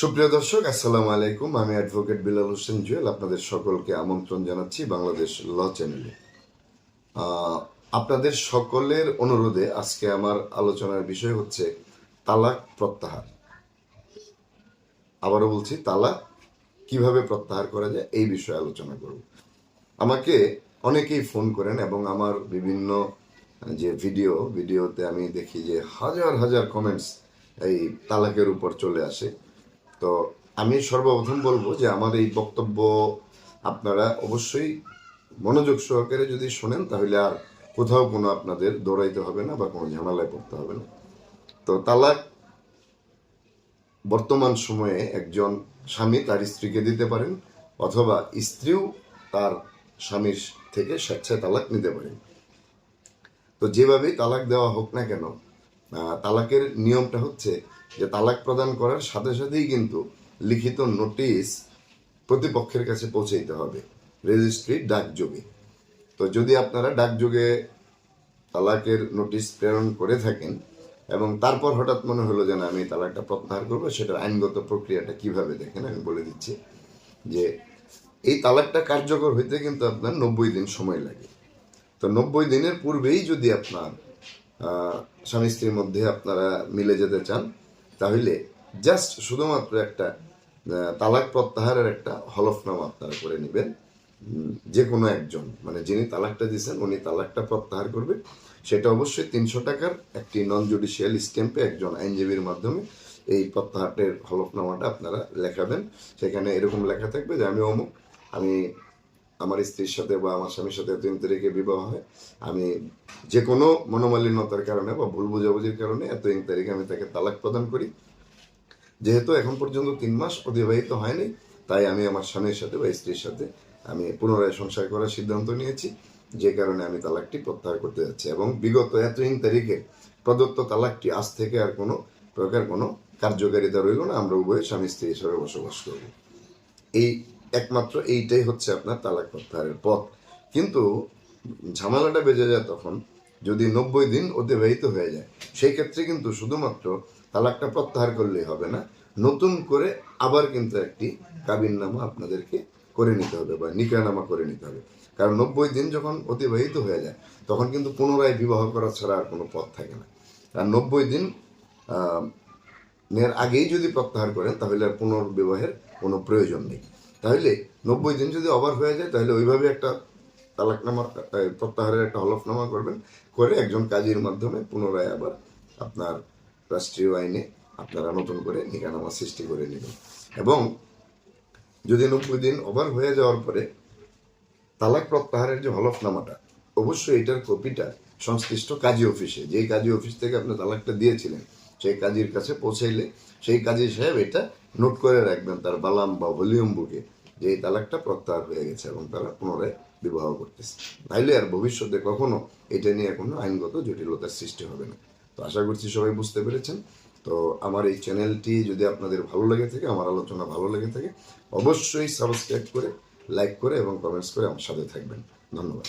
সুপ্রিয় দর্শক, আসসালামু আলাইকুম। আমি অ্যাডভোকেট বিলাল হোসেন জুয়েল, আপনাদের সকলকে আমন্ত্রণ জানাচ্ছি বাংলাদেশ ল চ্যানেলে। আপনাদের সকলের অনুরোধে আজকে আমার আলোচনার বিষয় হচ্ছে তালাক প্রত্যাহার। আবারও বলছি, তালাক কীভাবে প্রত্যাহার করা যায় এই বিষয়ে আলোচনা করব। আমাকে অনেকেই ফোন করেন এবং আমার বিভিন্ন যে ভিডিও, ভিডিওতে আমি দেখি যে হাজার হাজার কমেন্টস এই তালাকের উপর চলে আসে। তো আমি সর্বপ্রথম বলব যে আমার এই বক্তব্য আপনারা অবশ্যই মনোযোগ সহকারে যদি শোনেন, তাহলে আর কোথাও কোনো আপনাদের দৌড়াইতে হবে না বা কোনো ঝামেলায় পড়তে হবে না। তো তালাক বর্তমান সময়ে একজন স্বামী তার স্ত্রীকে দিতে পারেন অথবা স্ত্রীও তার স্বামীর থেকে স্বেচ্ছায় তালাক নিতে পারেন। তো যেভাবেই তালাক দেওয়া হোক না কেন তালাকের নিয়মটা হচ্ছে যে তালাক প্রদান করার সাথে সাথেই কিন্তু লিখিত নোটিশ প্রতিপক্ষের কাছে পৌঁছাইতে হবে। রেজিস্ট্রি ডাকযোগে। তো যদি আপনারা ডাকযোগে তালাকের নোটিশ প্রেরণ করে থাকেন এবং তারপর হঠাৎ মনে হলো যে না, আমি তালাকটা প্রত্যাহার করব, সেটার আইনগত প্রক্রিয়াটা কীভাবে দেখেন, আমি বলে দিচ্ছি যে এই তালাকটা কার্যকর হইতে কিন্তু আপনার নব্বই দিন সময় লাগে। তো নব্বই দিনের পূর্বেই যদি আপনার স্বামী স্ত্রীর মধ্যে আপনারা মিলে যেতে চান, তাহলে জাস্ট শুধুমাত্র একটা তালাক প্রত্যাহারের একটা হলফনামা আপনারা করে নেবেন। যে কোনো একজন মানে যিনি তালাকটা দিয়েছেন, উনি তালাকটা প্রত্যাহার করবে। সেটা অবশ্যই তিনশো টাকার একটি নন জুডিশিয়াল স্ট্যাম্পে একজন আইনজীবীর মাধ্যমে এই প্রত্যাহারের হলফনামাটা আপনারা লেখাবেন। সেখানে এরকম লেখা থাকবে যে, আমি অমুক, আমি আমার স্ত্রীর সাথে বা আমার স্বামীর সাথে তিন তারিখে বিবাহ হয়, আমি যে কোনো মনোমালিন্যতার কারণে বা ভুল বোঝাবুঝির কারণে এত ইং তারিখে আমি তাকে তালাক প্রদান করি। যেহেতু এখন পর্যন্ত তিন মাস অতিবাহিত হয়নি, তাই আমি আমার স্বামীর সাথে বা স্ত্রীর সাথে আমি পুনরায় সংসার করার সিদ্ধান্ত নিয়েছি, যে কারণে আমি তালাকটি প্রত্যাহার করতে যাচ্ছি এবং বিগত এত ইং তারিখে প্রদত্ত তালাকটি আজ থেকে আর কোনো প্রকার কোনো কার্যকারিতা রইল না, আমরা উভয় স্বামী স্ত্রী হিসাবে বসবাস করব। এই একমাত্র এইটাই হচ্ছে আপনার তালাক প্রত্যাহারের পথ। কিন্তু ঝামেলাটা বেজে যায় তখন যদি নব্বই দিন অতিবাহিত হয়ে যায়। সেই ক্ষেত্রে কিন্তু শুধুমাত্র তালাকটা প্রত্যাহার করলেই হবে না, নতুন করে আবার কিন্তু একটি কাবিননামা আপনাদেরকে করে নিতে হবে বা নিকানামা করে নিতে হবে। কারণ নব্বই দিন যখন অতিবাহিত হয়ে যায়, তখন কিন্তু পুনরায় বিবাহ করা ছাড়া আর কোনো পথ থাকে না। আর নব্বই দিন এর আগেই যদি প্রত্যাহার করেন, তাহলে আর পুনর্বিবাহের কোনো প্রয়োজন নেই। তাহলে নব্বই দিন যদি ওভার হয়ে যায়, তাহলে ওইভাবে একটা তালাকনামা প্রত্যাহারের একটা হলফনামা করবেন, করে একজন কাজীর মাধ্যমে পুনরায় আবার আপনার রাষ্ট্রীয় আইনে আপনারা নতুন করে নিকানামা সৃষ্টি করে নেবেন। এবং যদি নব্বই দিন ওভার হয়ে যাওয়ার পরে তালাক প্রত্যাহারের যে হলফনামাটা, অবশ্যই এটার কপিটা সংশ্লিষ্ট কাজী অফিসে, যেই কাজী অফিস থেকে আপনি তালাকটা দিয়েছিলেন, সেই কাজীর কাছে পৌঁছাইলে সেই কাজী সাহেব এটা নোট করে রাখবেন তার বালাম বা ভলিউম বুকে যে এই তালাকটা প্রত্যাহার হয়ে গেছে এবং তারা পুনরায় বিবাহ করতেছে। নাইলে আর ভবিষ্যতে কখনো এটা নিয়ে কোনো আইনগত জটিলতার সৃষ্টি হবে না। তো আশা করছি সবাই বুঝতে পেরেছেন। তো আমার এই চ্যানেলটি যদি আপনাদের ভালো লেগে থাকে, আমার আলোচনা ভালো লেগে থাকে, অবশ্যই সাবস্ক্রাইব করে, লাইক করে এবং কমেন্টস করে আমার সাথে থাকবেন। ধন্যবাদ।